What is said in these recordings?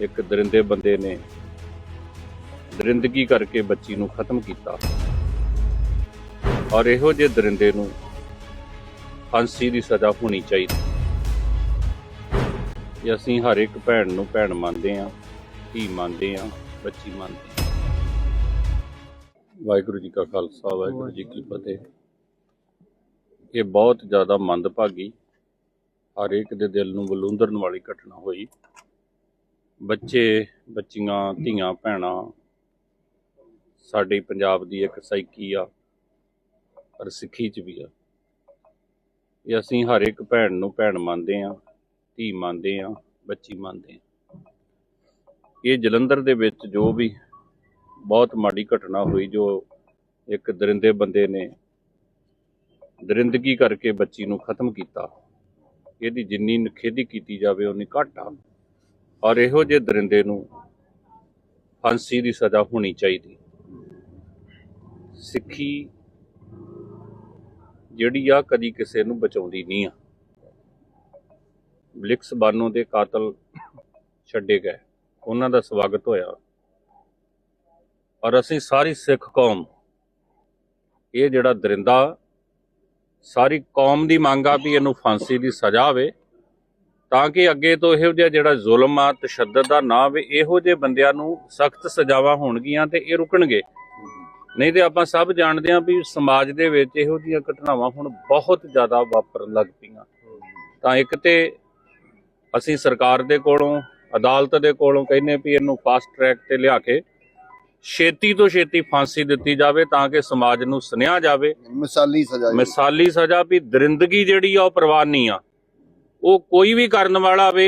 ਇੱਕ ਦਰਿੰਦੇ ਬੰਦੇ ਨੇ ਦਰਿੰਦਗੀ ਕਰਕੇ ਬੱਚੀ ਨੂੰ ਖਤਮ ਕੀਤਾ। ਔਰ ਇਹੋ ਜਿਹੇ ਦਰਿੰਦੇ ਨੂੰ ਫਾਂਸੀ ਦੀ ਸਜ਼ਾ ਹੋਣੀ ਚਾਹੀਦੀ। ਇਹ ਅਸੀਂ ਹਰ ਇੱਕ ਭੈਣ ਨੂੰ ਭੈਣ ਮੰਨਦੇ ਹਾਂ, ਧੀ ਮੰਨਦੇ ਹਾਂ, ਬੱਚੀ ਮੰਨਦੇ ਹਾਂ। ਵਾਹਿਗੁਰੂ ਜੀ ਕਾ ਖਾਲਸਾ, ਵਾਹਿਗੁਰੂ ਜੀ ਕੀ ਫਤਿਹ। ਇਹ ਬਹੁਤ ਜ਼ਿਆਦਾ ਮੰਦਭਾਗੀ ਹਰ ਇੱਕ ਦੇ ਦਿਲ ਨੂੰ ਬਲੂੰਦਰਨ ਵਾਲੀ ਘਟਨਾ ਹੋਈ। ਬੱਚੇ, ਬੱਚੀਆਂ, ਧੀਆਂ, ਭੈਣਾਂ, ਸਾਡੇ ਪੰਜਾਬ ਦੀ ਇੱਕ ਸਾਈਕੀ ਆ ਪਰ ਸਿੱਖੀ ਚ ਵੀ ਆ। ਇਹ ਅਸੀਂ ਹਰ ਇੱਕ ਭੈਣ ਨੂੰ ਭੈਣ ਮੰਨਦੇ ਆ, ਧੀ ਮੰਨਦੇ ਆ, ਬੱਚੀ ਮੰਨਦੇ ਆ। ਇਹ ਜਲੰਧਰ ਦੇ ਵਿੱਚ ਜੋ ਵੀ ਬਹੁਤ ਮਾੜੀ ਘਟਨਾ ਹੋਈ, ਜੋ ਇੱਕ ਦਰਿੰਦੇ ਬੰਦੇ ਨੇ ਦਰਿੰਦਗੀ ਕਰਕੇ ਬੱਚੀ ਨੂੰ ਖਤਮ ਕੀਤਾ, ਇਹਦੀ ਜਿੰਨੀ ਨਖੇਦੀ ਕੀਤੀ ਜਾਵੇ ਉਨੀ ਘੱਟ ਆ। ਔਰ ਇਹੋ ਜਿਹੇ ਦਰਿੰਦੇ ਨੂੰ ਫਾਂਸੀ ਦੀ ਸਜ਼ਾ ਹੋਣੀ ਚਾਹੀਦੀ। ਸਿੱਖੀ ਜਿਹੜੀ ਆ ਕਦੀ ਕਿਸੇ ਨੂੰ ਬਚਾਉਂਦੀ ਨਹੀਂ ਆ। ਬਲਿਕਸ ਬਾਨੋ ਦੇ ਕਾਤਲ ਛੱਡੇ ਗਏ। ਉਹਨਾਂ ਦਾ ਸਵਾਗਤ ਹੋਇਆ। ਔਰ ਅਸੀਂ ਸਾਰੀ ਸਿੱਖ ਕੌਮ ਇਹ ਜਿਹੜਾ ਦਰਿੰਦਾ, ਸਾਰੀ ਕੌਮ ਦੀ ਮੰਗ ਆ ਵੀ ਇਹਨੂੰ ਫਾਂਸੀ ਦੀ ਸਜ਼ਾ ਹੋਵੇ ਤਾਂ ਕਿ ਅੱਗੇ ਤੋਂ ਇਹੋ ਜਿਹਾ ਜਿਹੜਾ ਜ਼ੁਲਮ ਆ ਤਸ਼ੱਦਦ ਦਾ ਨਾ ਹੋਵੇ ਇਹੋ ਜਿਹੇ ਬੰਦਿਆਂ ਨੂੰ ਸਖਤ ਸਜ਼ਾਵਾਂ ਹੋਣਗੀਆਂ ਤੇ ਇਹ ਰੁਕਣਗੇ। ਨਹੀਂ ਤੇ ਆਪਾਂ ਸਭ ਜਾਣਦੇ ਹਾਂ ਵੀ ਸਮਾਜ ਦੇ ਵਿੱਚ ਇਹੋ ਜਿਹੀਆਂ ਘਟਨਾਵਾਂ ਹੁਣ ਬਹੁਤ ਜ਼ਿਆਦਾ ਵਾਪਰਨ ਲੱਗ ਪਈਆਂ। ਤਾਂ ਇੱਕ ਤੇ ਅਸੀਂ ਸਰਕਾਰ ਦੇ ਕੋਲੋਂ ਅਦਾਲਤ ਦੇ ਕੋਲੋਂ ਕਹਿੰਨੇ ਵੀ ਇਹਨੂੰ ਫਾਸਟ ਟਰੈਕ ਤੇ ਲਿਆ ਕੇ ਛੇਤੀ ਤੋਂ ਛੇਤੀ ਫਾਂਸੀ ਦਿੱਤੀ ਜਾਵੇ ਤਾਂ ਕਿ ਸਮਾਜ ਨੂੰ ਸੁਨੇਹਾ ਜਾਵੇ। ਮਿਸਾਲੀ ਸਜ਼ਾ। ਮਿਸਾਲੀ ਸਜ਼ਾ ਵੀ ਦਰਿੰਦਗੀ ਜਿਹੜੀ ਆ ਉਹ ਪ੍ਰਵਾਨ ਨਹੀਂ ਆ। ਉਹ ਕੋਈ ਵੀ ਕਰਨ ਵਾਲਾ ਵੇ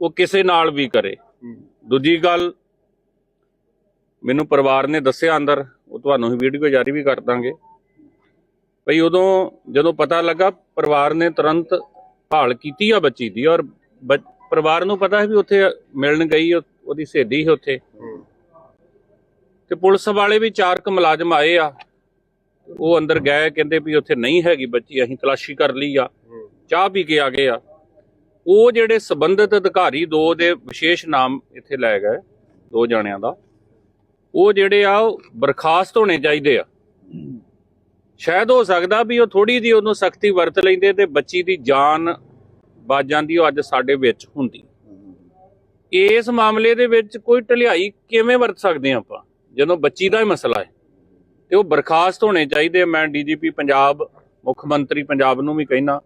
ਉਹ ਕਿਸੇ ਨਾਲ ਵੀ ਕਰੇ ਹੂੰ। ਦੂਜੀ ਗੱਲ ਮੈਨੂੰ ਪਰਿਵਾਰ ਨੇ ਦੱਸਿਆ ਅੰਦਰ ਉਹ ਤੁਹਾਨੂੰ ਹੀ ਵੀਡੀਓ ਜਾਰੀ ਵੀ ਕਰ ਦਾਂਗੇ ਭਈ ਉਦੋਂ ਜਦੋਂ ਪਤਾ ਲੱਗਾ ਪਰਿਵਾਰ ਨੇ ਤੁਰੰਤ ਭਾਲ ਕੀਤੀ ਆ ਬੱਚੀ ਦੀ ਔਰ ਪਰਿਵਾਰ ਨੂੰ ਪਤਾ ਹੈ ਵੀ ਉੱਥੇ ਮਿਲਣ ਗਈ ਉਹ- ਉਹਦੀ ਸਹੇਲੀ ਸੀ ਉੱਥੇ ਹੂੰ। ਤੇ ਪੁਲਿਸ ਵਾਲੇ ਵੀ ਚਾਰ ਕੁ ਮੁਲਾਜ਼ਮ ਆਏ ਆ ਉਹ ਅੰਦਰ ਗਏ ਕਹਿੰਦੇ ਵੀ ਉੱਥੇ ਨਹੀਂ ਹੈਗੀ ਬੱਚੀ ਅਸੀਂ ਤਲਾਸ਼ੀ ਕਰ ਲਈ ਆ ਹੂੰ। ਚਾਹ ਪੀ ਕੇ ਆ ਗਏ ਆ। ਉਹ ਜਿਹੜੇ ਸਬੰਧਤ ਅਧਿਕਾਰੀ, ਦੋ ਦੇ ਵਿਸ਼ੇਸ਼ ਨਾਮ ਇੱਥੇ ਲੈ ਗਏ, ਦੋ ਜਣਿਆਂ ਦਾ। ਉਹ ਜਿਹੜੇ ਆ, ਉਹ ਬਰਖਾਸਤ ਹੋਣੇ ਚਾਹੀਦੇ ਆ। ਸ਼ਾਇਦ ਹੋ ਸਕਦਾ ਵੀ ਉਹ ਥੋੜੀ ਜਿਹੀ ਉਹਨੂੰ ਸਖਤੀ ਵਰਤ ਲੈਂਦੇ ਤੇ ਬੱਚੀ ਦੀ ਜਾਨ ਬਚ ਜਾਂਦੀ ਉਹ ਅੱਜ ਸਾਡੇ ਵਿੱਚ ਹੁੰਦੀ। ਇਸ ਮਾਮਲੇ ਦੇ ਵਿੱਚ ਕੋਈ ਢਲਿਆਈ ਕਿਵੇਂ ਵਰਤ ਸਕਦੇ ਹਾਂ ਆਪਾਂ? ਜਦੋਂ ਬੱਚੀ ਦਾ ਹੀ ਮਸਲਾ ਹੈ। ਤੇ ਉਹ ਬਰਖਾਸਤ ਹੋਣੇ ਚਾਹੀਦੇ ਆ। ਮੈਂ ਡੀਜੀਪੀ ਪੰਜਾਬ, ਮੁੱਖ ਮੰਤਰੀ ਪੰਜਾਬ ਨੂੰ ਵੀ ਕਹਿਣਾ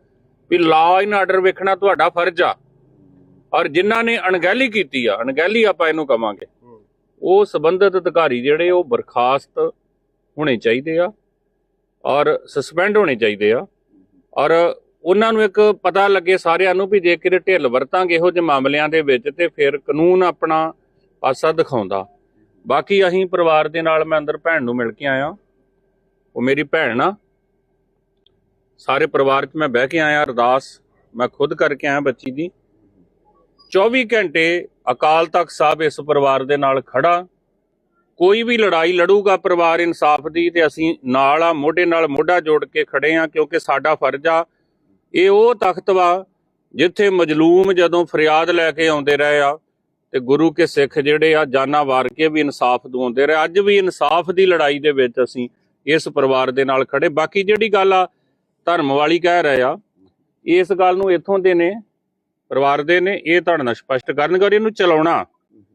ਵੀ ਲਾਅ ਐਂਡ ਆਰਡਰ ਵੇਖਣਾ ਤੁਹਾਡਾ ਫਰਜ਼ ਆ। ਔਰ ਜਿਨ੍ਹਾਂ ਨੇ ਅਣਗਹਿਲੀ ਕੀਤੀ ਆ, ਅਣਗਹਿਲੀ ਆਪਾਂ ਇਹਨੂੰ ਕਵਾਂਗੇ। ਉਹ ਸਬੰਧਤ ਅਧਿਕਾਰੀ ਜਿਹੜੇ ਉਹ ਬਰਖਾਸਤ ਹੋਣੇ ਚਾਹੀਦੇ ਆ ਔਰ ਸਸਪੈਂਡ ਹੋਣੇ ਚਾਹੀਦੇ ਆ। ਔਰ ਉਹਨਾਂ ਨੂੰ ਇੱਕ ਪਤਾ ਲੱਗੇ ਸਾਰਿਆਂ ਨੂੰ ਵੀ ਜੇਕਰ ਢਿੱਲ ਵਰਤਾਂਗੇ ਇਹੋ ਜਿਹੇ ਮਾਮਲਿਆਂ ਦੇ ਵਿੱਚ ਤੇ ਫਿਰ ਕਾਨੂੰਨ ਆਪਣਾ ਪਾਸਾ ਦਿਖਾਉਂਦਾ। ਬਾਕੀ ਅਸੀਂ ਪਰਿਵਾਰ ਦੇ ਨਾਲ ਮੈਂ ਅੰਦਰ ਭੈਣ ਨੂੰ ਮਿਲ ਕੇ ਆਇਆ। ਉਹ ਮੇਰੀ ਭੈਣ ਆ। ਸਾਰੇ ਪਰਿਵਾਰ 'ਚ ਮੈਂ ਬਹਿ ਕੇ ਆਇਆ, ਅਰਦਾਸ ਮੈਂ ਖੁਦ ਕਰਕੇ ਆਇਆ ਬੱਚੀ ਦੀ। 24 ਘੰਟੇ ਅਕਾਲ ਤਖਤ ਸਾਹਿਬ ਇਸ ਪਰਿਵਾਰ ਦੇ ਨਾਲ ਖੜਾ। ਕੋਈ ਵੀ ਲੜਾਈ ਲੜੂਗਾ ਪਰਿਵਾਰ ਇਨਸਾਫ ਦੀ ਤੇ ਅਸੀਂ ਨਾਲ ਆ, ਮੋਢੇ ਨਾਲ ਮੋਢਾ ਜੋੜ ਕੇ ਖੜੇ ਆ ਕਿਉਂਕਿ ਸਾਡਾ ਫਰਜ਼ ਆ। ਇਹ ਉਹ ਤਖਤ ਵਾ ਜਿੱਥੇ ਮਜਲੂਮ ਜਦੋਂ ਫਰਿਆਦ ਲੈ ਕੇ ਆਉਂਦੇ ਰਹੇ ਆ ਤੇ ਗੁਰੂ ਕੇ ਸਿੱਖ ਜਿਹੜੇ ਆ ਜਾਨਾਂ ਵਾਰ ਕੇ ਵੀ ਇਨਸਾਫ ਦਵਾਉਂਦੇ ਰਹੇ। ਅੱਜ ਵੀ ਇਨਸਾਫ ਦੀ ਲੜਾਈ ਦੇ ਵਿੱਚ ਅਸੀਂ ਇਸ ਪਰਿਵਾਰ ਦੇ ਨਾਲ ਖੜੇ। ਬਾਕੀ ਜਿਹੜੀ ਗੱਲ ਆ ਧਰਮ ਵਾਲੀ ਕਹਿ ਰਹੇ ਆ ਇਸ ਗੱਲ ਨੂੰ ਇੱਥੋਂ ਦੇ ਨੇ ਪਰਿਵਾਰ ਦੇ ਨੇ ਇਹ ਤੁਹਾਡੇ ਨਾਲ ਸਪਸ਼ਟ ਕਰਨਗੇ ਔਰ ਇਹਨੂੰ ਚਲਾਉਣਾ।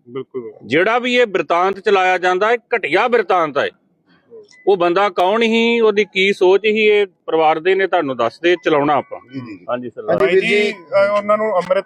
ਬਿਲਕੁਲ ਜਿਹੜਾ ਵੀ ਇਹ ਬਿਰਤਾਂਤ ਚਲਾਇਆ ਜਾਂਦਾ ਹੈ ਘਟੀਆ ਬਿਰਤਾਂਤ ਹੈ। ਉਹ ਬੰਦਾ ਕੌਣ ਹੀ ਉਹਦੀ ਕੀ ਸੋਚ ਹੀ ਇਹ ਪਰਿਵਾਰ ਦੇ ਨੇ ਤੁਹਾਨੂੰ ਦੱਸਦੇ ਚਲਾਉਣਾ ਆਪਾਂ। ਜੀ ਜੀ ਹਾਂਜੀ ਸਰ। ਭਾਈ ਜੀ ਜੀ। ਅ, ਉਹਨਾਂ ਨੂੰ ਅੰਮ੍ਰਿਤ